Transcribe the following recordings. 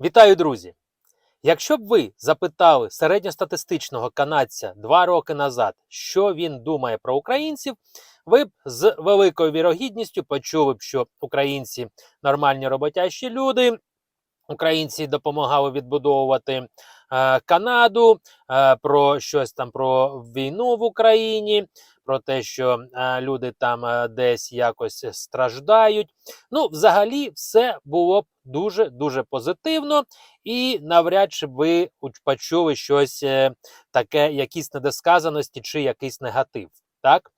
Вітаю, друзі! Якщо б ви запитали середньостатистичного канадця два роки назад, що він думає про українців, ви б з великою вірогідністю почули б, що українці нормальні роботящі люди, українці допомагали відбудовувати е, Канаду, е, про щось там про війну в Україні, про те, що е, люди там е, десь якось страждають. Ну, взагалі, все було б дуже дуже позитивно, і навряд чи ви почули щось е, таке, якісь недосказаності чи якийсь негатив. Так?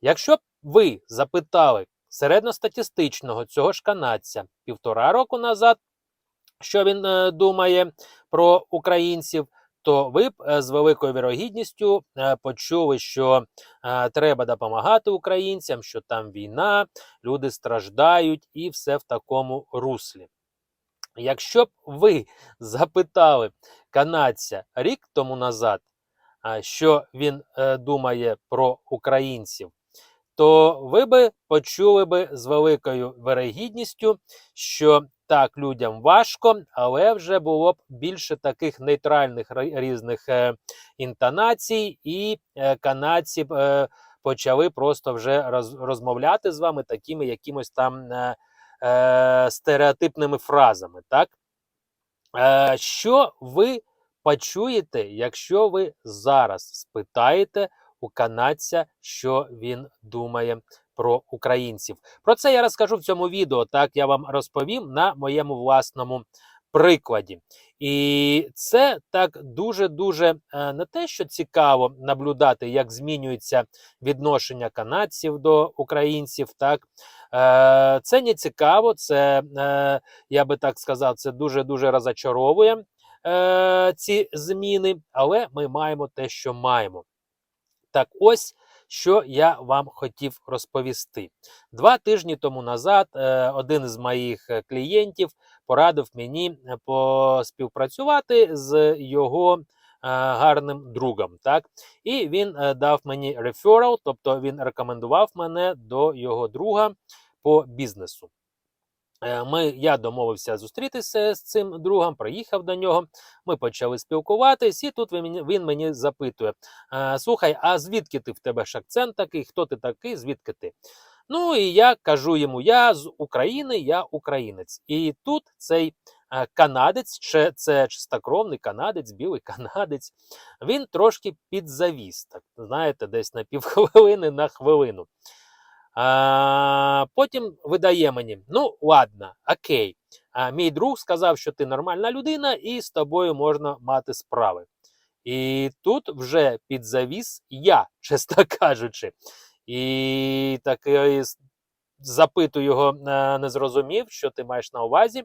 Якщо б ви запитали середньостатистичного цього ж канадця півтора року назад, що він думає про українців, то ви б е, з великою вірогідністю е, почули, що е, треба допомагати українцям, що там війна, люди страждають і все в такому руслі. Якщо б ви запитали канадця рік тому назад, що він думає про українців, то ви би почули би з великою вирогідністю, що так людям важко, але вже було б більше таких нейтральних різних е, інтонацій, і е, канадці е, почали просто вже роз, розмовляти з вами такими якимось там стереотипними фразами. Так? Що ви почуєте, якщо ви зараз спитаєте у канадця, що він думає про українців? Про це я розкажу в цьому відео. Так я вам розповім на моєму власному прикладі. І це так дуже-дуже е, не те, що цікаво наблюдати, як змінюється відношення канадців до українців. Так е, це не цікаво, це е, я би так сказав, це дуже дуже розочаровує ці зміни, але ми маємо те, що маємо. Так, ось що я вам хотів розповісти. Два тижні тому назад е, один з моїх е, клієнтів порадив мені е, поспівпрацювати з його гарним другом. Так? І він дав мені реферал, тобто він рекомендував мене до його друга по бізнесу. Е, Ми, я домовився зустрітися з цим другом, приїхав до нього. Ми почали спілкуватись, і тут він мені, запитує: «Е, слухай, а звідки ти в тебе ж акцент такий? Хто ти такий? Звідки ти? Ну і я кажу йому: я з України, я українець. І тут цей е, канадець, чи це чистокровний канадець, білий канадець, він трошки підзавіс, так знаєте, десь на півхвилини на хвилину. А, потім видає мені: ну, ладно, окей. А, мій друг сказав, що ти нормальна людина, і з тобою можна мати справи. І тут вже підзавіс я, чесно кажучи. І такий с- запитую його, е, не зрозумів, що ти маєш на увазі.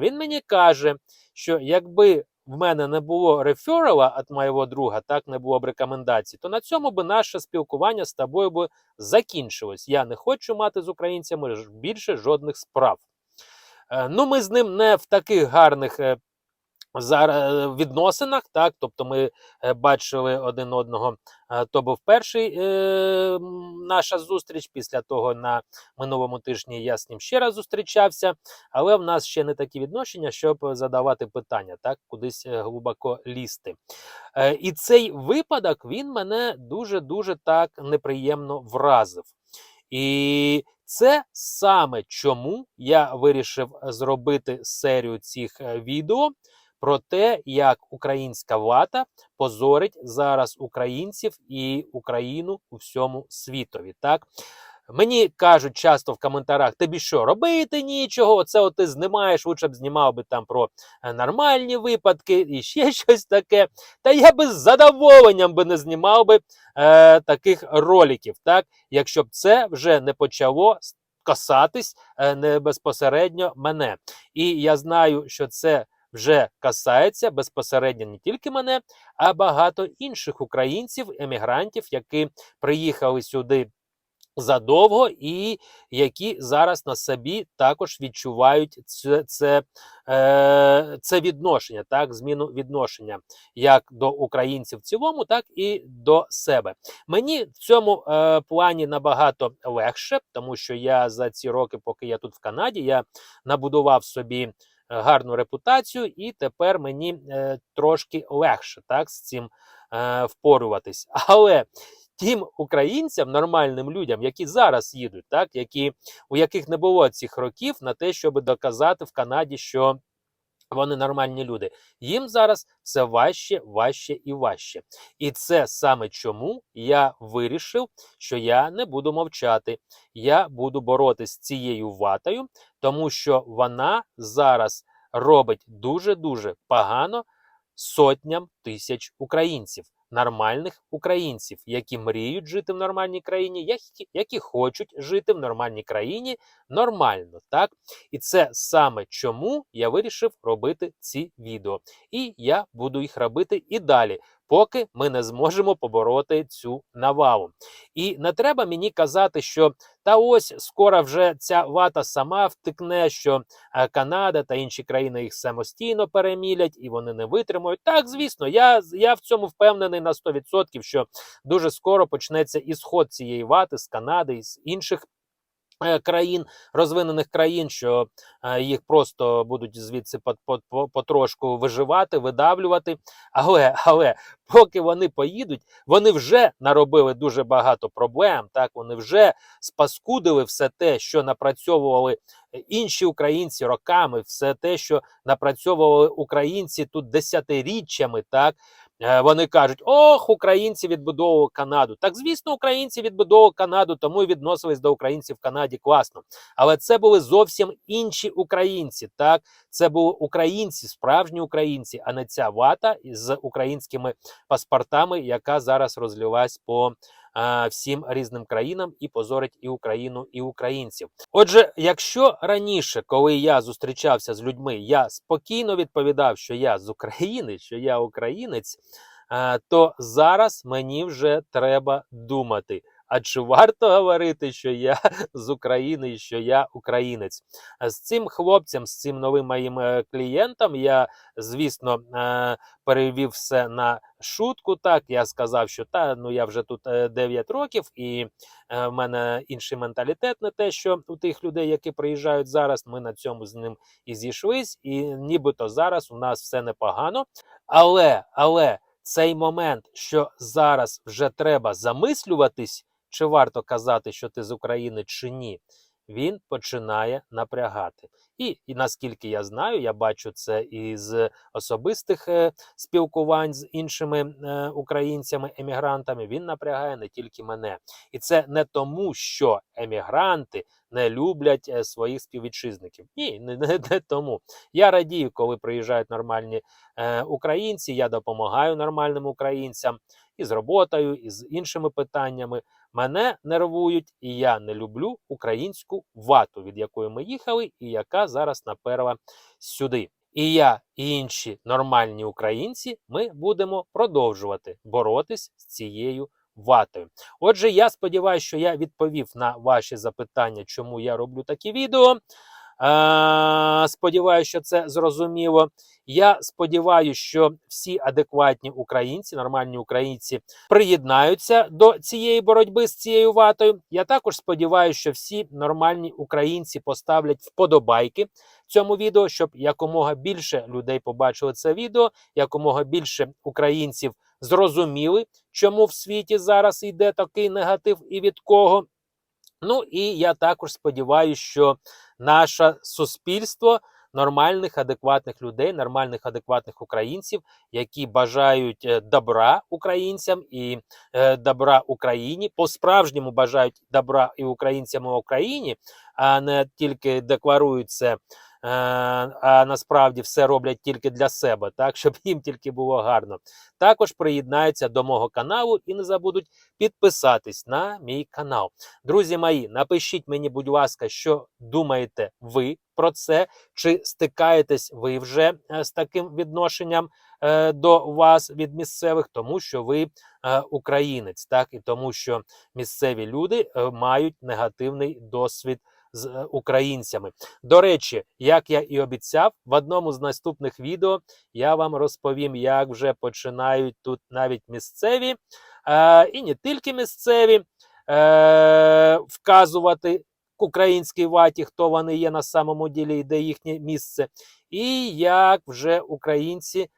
Він мені каже, що якби в мене не було реферала від моєго друга, так не було б рекомендацій, то на цьому би наше спілкування з тобою би закінчилось. Я не хочу мати з українцями більше жодних справ. Е, Ну, ми з ним не в таких гарних е, відносинах, так, тобто ми е, бачили один одного. е, То був перший е, наша зустріч. Після того на минулому тижні я з ним ще раз зустрічався, але в нас ще не такі відношення, щоб задавати питання, так, кудись е, глибоко лізти. Е, І цей випадок він мене дуже дуже так неприємно вразив. І це саме чому я вирішив зробити серію цих відео про те, як українська влада позорить зараз українців і Україну у всьому світові. Так мені кажуть часто в коментарях: тобі що, робити нічого? Оце от ти знімаєш, лучше б знімав би там про е, нормальні випадки і ще щось таке. Та я би з задоволенням би не знімав би е, таких роликів, так якщо б це вже не почало касатись е, не безпосередньо мене. І я знаю, що це вже касається безпосередньо не тільки мене, а багато інших українців, емігрантів, які приїхали сюди. Задовго, і які зараз на собі також відчувають це, це, е, це відношення, так, зміну відношення як до українців в цілому, так і до себе. Мені в цьому е, плані набагато легше, тому що я за ці роки, поки я тут в Канаді, я набудував собі гарну репутацію, і тепер мені е, трошки легше так, з цим е, впорюватись. Але тим українцям, нормальним людям, які зараз їдуть, так, які, у яких не було цих років на те, щоб доказати в Канаді, що вони нормальні люди. Їм зараз все важче, важче і важче. І це саме чому я вирішив, що я не буду мовчати. Я буду боротися з цією ватою, тому що вона зараз робить дуже-дуже погано сотням тисяч українців. Нормальних українців, які мріють жити в нормальній країні, які, які хочуть жити в нормальній країні нормально, так? І це саме чому я вирішив робити ці відео. І я буду їх робити і далі, поки ми не зможемо побороти цю навалу. І не треба мені казати, що та ось скоро вже ця вата сама втикне, що е, Канада та інші країни їх самостійно перемілять і вони не витримують. Так, звісно, я, я в цьому впевнений на 100%, що дуже скоро почнеться ісход цієї вати з Канади і з інших. Е, Країн розвинених країн, що е, їх просто будуть звідси по- по- по- потрошку виживати, видавлювати. Але, але поки вони поїдуть, вони вже наробили дуже багато проблем. Так вони вже спаскудили все те, що напрацьовували інші українці роками, все те, що напрацьовували українці тут десятиріччями. Так вони кажуть: ох, українці відбудовували Канаду. Так, звісно, українці відбудовували Канаду, тому і відносились до українців в Канаді класно. Але це були зовсім інші українці. Так, це були українці, справжні українці, а не ця вата з українськими паспортами, яка зараз розлилась по е, всім різним країнам і позорить і Україну, і українців. Отже, якщо раніше, коли я зустрічався з людьми, я спокійно відповідав, що я з України, що я українець, то зараз мені вже треба думати. А чи варто говорити, що я з України і що я українець? З цим хлопцем, з цим новим моїм е, клієнтом, я, звісно, е, перевів все на шутку. Так, я сказав, що та ну я вже тут е, 9 років, і е, в мене інший менталітет, не те, що у тих людей, які приїжджають зараз. Ми на цьому з ним і зійшлись, і нібито зараз у нас все непогано. Але, але цей момент, що зараз вже треба замислюватись, чи варто казати, що ти з України чи ні, він починає напрягати. І, і наскільки я знаю, я бачу це із особистих е, спілкувань з іншими е, українцями, емігрантами. Він напрягає не тільки мене. І це не тому, що емігранти не люблять е, своїх співвітчизників. Ні, не, не, не тому. Я радію, коли приїжджають нормальні е, українці. Я допомагаю нормальним українцям і з роботою, і з іншими питаннями. Мене нервують, і я не люблю українську вату, від якої ми їхали, і яка зараз наперла сюди. І я, і інші нормальні українці, ми будемо продовжувати боротись з цією ватою. Отже, я сподіваюся, що я відповів на ваші запитання, чому я роблю такі відео. Е, Сподіваюся, що це зрозуміло. Я сподіваюся, що всі адекватні українці, нормальні українці, приєднаються до цієї боротьби з цією ватою. Я також сподіваюся, що всі нормальні українці поставлять вподобайки цьому відео, щоб якомога більше людей побачили це відео, якомога більше українців зрозуміли, чому в світі зараз йде такий негатив і від кого. Ну і я також сподіваюся, що наше суспільство нормальних, адекватних людей, нормальних, адекватних українців, які бажають е, добра українцям і е, добра Україні, по-справжньому бажають добра і українцям і Україні, а не тільки декларують це. Е, А насправді все роблять тільки для себе, так щоб їм тільки було гарно. Також приєднаються до мого каналу і не забудуть підписатись на мій канал. Друзі мої, напишіть мені, будь ласка, що думаєте ви про це, чи стикаєтесь ви вже е, з таким відношенням е, до вас від місцевих, тому що ви українець, так і тому, що місцеві люди мають негативний досвід. З е, українцями. До речі, як я і обіцяв, в одному з наступних відео я вам розповім, як вже починають тут навіть місцеві, е, і не тільки місцеві, е, вказувати українській ваті, хто вони є на самому ділі і де їхнє місце, і як вже українці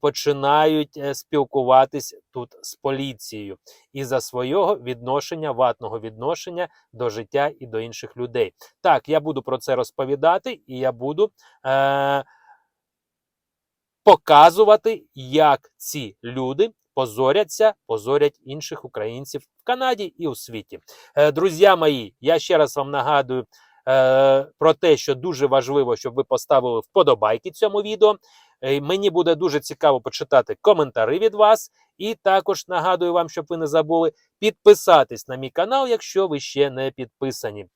починають е, спілкуватись тут з поліцією і за свого відношення, ватного відношення до життя і до інших людей. Так, я буду про це розповідати, і я буду е, показувати, як ці люди позоряться, позорять інших українців в Канаді і у світі. Е, друзі мої, я ще раз вам нагадую. е, Про те, що дуже важливо, щоб ви поставили вподобайки цьому відео. Е, Мені буде дуже цікаво почитати коментари від вас. І також нагадую вам, щоб ви не забули підписатись на мій канал, якщо ви ще не підписані.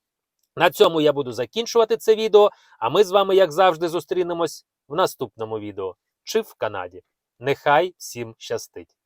На цьому я буду закінчувати це відео. А ми з вами, як завжди, зустрінемось в наступному відео чи в Канаді. Нехай всім щастить!